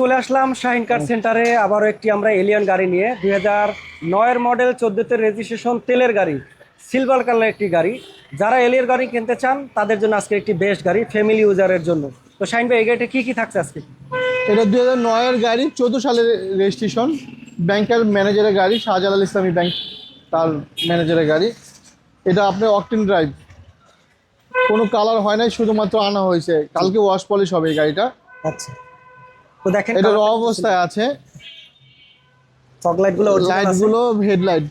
চলে আসলাম শাহিন কার সেন্টারে। আবারও একটি আমরা এলিয়ান গাড়ি নিয়ে। দুই হাজার নয়ের মডেল চোদ্দোতে রেজিস্ট্রেশন তেলের গাড়ি সিলভার কালার একটি গাড়ি। যারা এলিয়ন গাড়ি কিনতে চান তাদের জন্য আজকে একটি বেস্ট গাড়ি ফ্যামিলি ইউজারের জন্য। তো শাহিন ভাই এই গাড়িতে কি কি থাকছে আজকে? এটা দুই হাজার নয়ের গাড়ি চোদ্দ সালের রেজিস্ট্রেশন ব্যাংকের ম্যানেজারের গাড়ি শাহজালাল ইসলামী ব্যাংক তার ম্যানেজারের গাড়ি। এটা আপনার অকটেন ড্রাইভ কোনো কালার হয় নাই শুধুমাত্র আনা হয়েছে। কালকে ওয়াশ পলিশ হবে এই গাড়িটা। আচ্ছা। তো দেখেন এটা র অবস্থায় আছে। ফগ লাইটগুলো লাইটগুলো হেডলাইট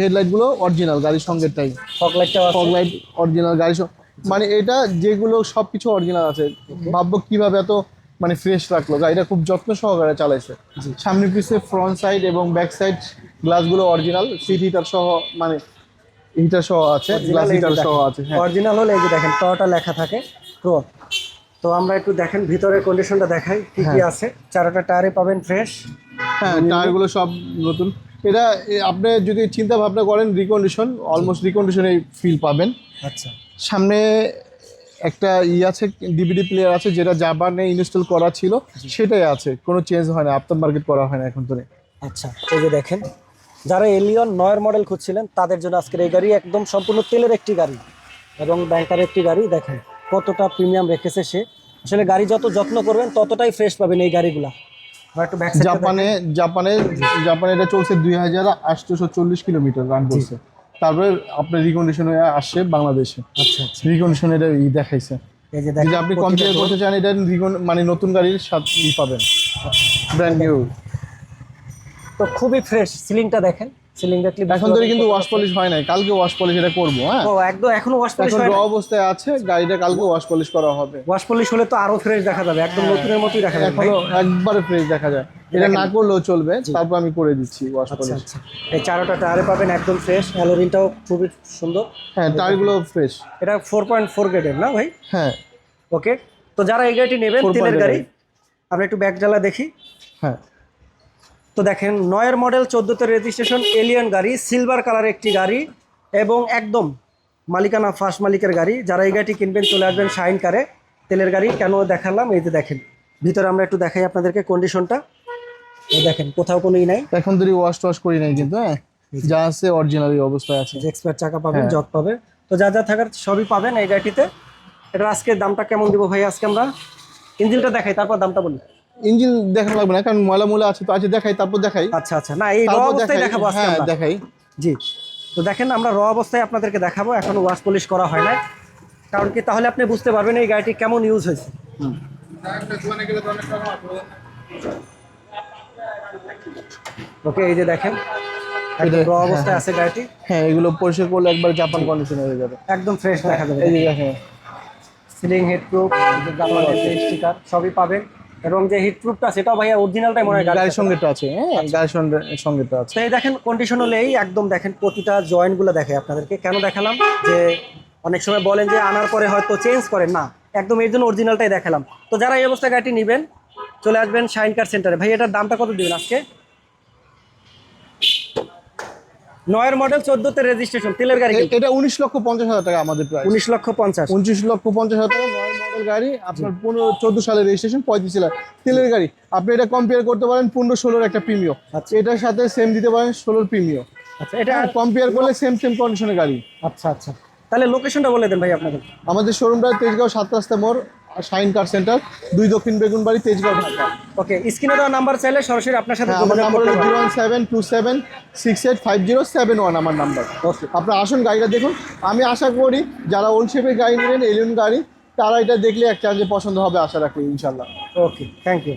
হেডলাইটগুলো অরিজিনাল গাড়ির সঙ্গে টাই ফগ লাইটটা ফগ লাইট অরিজিনাল গাড়ি সং- মানে এটা যেগুলো সবকিছু অরিজিনাল আছে। ভাববো কীভাবে এত মানে ফ্রেশ রাখল গাড়িটা খুব যত্ন সহকারে চালাইছে। সামনে পিছে ফ্রন্ট সাইড এবং ব্যাক সাইড গ্লাসগুলো অরিজিনাল সিট হিটার সহ মানে হিটার সহ আছে। গ্লাস হিটার সহ আছে হ্যাঁ। অরিজিনাল হলে এই যে দেখেন টটা লেখা থাকে। প্রো তো আমরা একটু দেখেন ভিতরের কন্ডিশনটা দেখাই কি কি আছে। চারোটা টায়ারে পাবেন ফ্রেশ হ্যাঁ টায়ারগুলো সব নতুন। এটা আপনি যদি চিন্তা ভাবনা করেন রিকন্ডিশন অলমোস্ট রিকন্ডিশনে ফিল পাবেন। আচ্ছা। সামনে একটা ই আছে ডিভিডি প্লেয়ার আছে যেটা জাপানে ইনস্টল করা ছিল। সেটাই আছে কোনো চেঞ্জ হয় না আফটার মার্কেট করা হয় না এখন ধরে। আচ্ছা এই যে দেখেন যারা এলিয়ন নয়ের মডেল খুঁজছিলেন তাদের জন্য আজকের এই গাড়ি একদম সম্পূর্ণ তেলের একটি গাড়ি। এবং ব্যাংকার একটি গাড়ি দেখেন কতটা প্রিমিয়াম রেখেছে সে। আসলে গাড়ি যত যত্ন করবেন ততটাই ফ্রেশ পাবেন এই গাড়িগুলা। জাপানে জাপানে জাপানে এটা চলছে দুই হাজার আটশোশো চল্লিশ কিলোমিটার রান করছে। তারপরে আপনার রিকন্ডিশন হয়ে আসছে বাংলাদেশে। আচ্ছা আচ্ছা। রিকন্ডিশন এটা ই দেখাইছে। যদি আপনি কম্পেয়ার করতে চান এটা মানে নতুন গাড়ির সাথে ই পাবেন। ব্র্যান্ড নিউ তো খুবই ফ্রেশ সিলিংটা দেখেন। সিলিং দেখলে বুঝতে এখন পারবেন কিন্তু ওয়াশ পলিশ হয় নাই। কালকে ওয়াশ পলিশ এটা করব হ্যাঁ? ও একদম এখনও ওয়াশ পলিশ এখন হয় র অবস্থায় আছে গাড়িটা কালকে ওয়াশ পলিশ করা হবে। ওয়াশ পলিশ হলে তো আরও ফ্রেশ দেখা যাবে একদম নতুনের মতোই দেখা যাবে এখনও একবারে ফ্রেশ দেখা যায়। এটা না করলেও চলবে তারপর আমি করে দিচ্ছি ওয়াশ আচ্ছা পলিশ আচ্ছা। এই চারোটা টায়ারে পাবেন একদম ফ্রেশ অ্যালোরিনটাও খুবই সুন্দর। হ্যাঁ টায়ারগুলো ফ্রেশ এটা ফোর পয়েন্ট ফোর গ্রেডের না ভাই? হ্যাঁ। ওকে তো যারা এই গাড়িটি নেবেন তেলের গাড়ি আমরা একটু ব্যাক জ্বালা দেখি। হ্যাঁ। তো দেখেন নয়ের মডেল চোদ্দোতে রেজিস্ট্রেশন এলিয়ন গাড়ি সিলভার কালার একটি গাড়ি এবং একদম মালিকানা ফার্স্ট মালিকের গাড়ি। যারা এই গাড়িটি কিনবেন চলে আসবেন শাইন কারে তেলের গাড়ি। কেন দেখালাম? এই যে দেখেন ভিতরে আমরা একটু দেখাই আপনাদেরকে কন্ডিশনটা দেখেন কোথাও কোনো ই নাই। এখন ধরে ওয়াশ টওয়াশ করি নাই কিন্তু হ্যাঁ? যা। আছে অরিজিনাল অবস্থায় আছে। যে এক্সপায়ার চাকা পাবেন হ্যাঁ। জগ পাবে তো যা যা থাকার সবই পাবেন এই গাড়িটিতে। এটা আজকে দামটা কেমন দিব ভাই আজকে আমরা? ইঞ্জিনটা দেখাই তারপর দামটা বলি। ইঞ্জিন দেখানো লাগবে না কারণ ময়লা ময়লা আছে তো আছে দেখাই তারপর দেখাই। আচ্ছা আচ্ছা। না এই র অবস্থায় দেখাবো আজকে হ্যাঁ দেখাই। জি। তো দেখেন আমরা র অবস্থায় আপনাদেরকে দেখাবো এখনও ওয়াশ পলিশ করা হয় না কারণ কি তাহলে আপনি বুঝতে পারবেন এই গাড়িটি কেমন ইউজ হয়েছে। ওকে এই যে দেখেন একদম র অবস্থায় আছে গাড়িটি। হ্যাঁ এগুলো পরিষ্কার করলে একবার জাপান কন্ডিশন হয়ে যাবে। একদম ফ্রেশ দেখা যাবে। এই যে দেখেন সিলিং হিট প্রুফ স্টিকার সবই পাবেন। এবং যে হিট প্রুফটা সেটাও ভাইয়া অরিজিনালটাই মনে হয় গাড়ির গাড়ির সঙ্গে তো আছে হ্যাঁ গাড়ির সঙ্গে সঙ্গে তো আছে এই দেখেন কন্ডিশন হলেই একদম দেখেন প্রতিটা জয়েন্টগুলো দেখে আপনাদেরকে। কেন দেখালাম? যে অনেক সময় বলেন যে আনার পরে হয়তো চেঞ্জ করেন। না একদম এর জন্য অরিজিনালটাই দেখালাম। তো যারা এই অবস্থায় গাড়িটি নেবেন চলে আসবেন শাইন কার সেন্টারে ভাই এটার দামটা কত দিবেন আজকে? নয়ের মডেল চোদ্দোতে রেজিস্ট্রেশন তেলের গাড়ি এটা উনিশ লক্ষ পঞ্চাশ হাজার টাকা আমাদের প্রাইস উনিশ লক্ষ পঞ্চাশ। উনত্রিশ লক্ষ পঞ্চাশ হাজার টাকা মডেল গাড়ি আপনার পনেরো চোদ্দ সালের রেজিস্ট্রেশন পঁয়ত্রিশ সালের। তেলের গাড়ি আপনি এটা কম্পেয়ার করতে পারেন পনেরো ষোলোর একটা প্রিমিয় আচ্ছা। এটার সাথে সেম দিতে পারেন ষোলোর প্রিমিয় আচ্ছা এটা কম্পেয়ার করলে সেম সেম কন্ডিশনের গাড়ি। আচ্ছা আচ্ছা। তাহলে লোকেশনটা বলে দেন ভাই আপনাদের। আমাদের শোরুমটা তেজগাঁও সাত রাস্তা মোড় শাইন কার সেন্টার দুই দক্ষিণ বেগুনবাড়ি তেজগাঁও ঢাকা। ওকে স্ক্রিনে দেওয়া নাম্বার চাইলে সরাসরি আপনার সাথে হ্যাঁ, আমার নাম্বার হলো zero one seven two seven six eight five zero seven one আমার নাম্বার ওকে আপনার আসুন গাড়িটা দেখুন। আমি আশা করি যারা ওল্ড শেপের গাড়ি নেবেন এলিয়ন গাড়ি তারা এটা দেখলে একটা চার্জে পছন্দ হবে আশা রাখি ইনশাল্লাহ ওকে থ্যাংক ইউ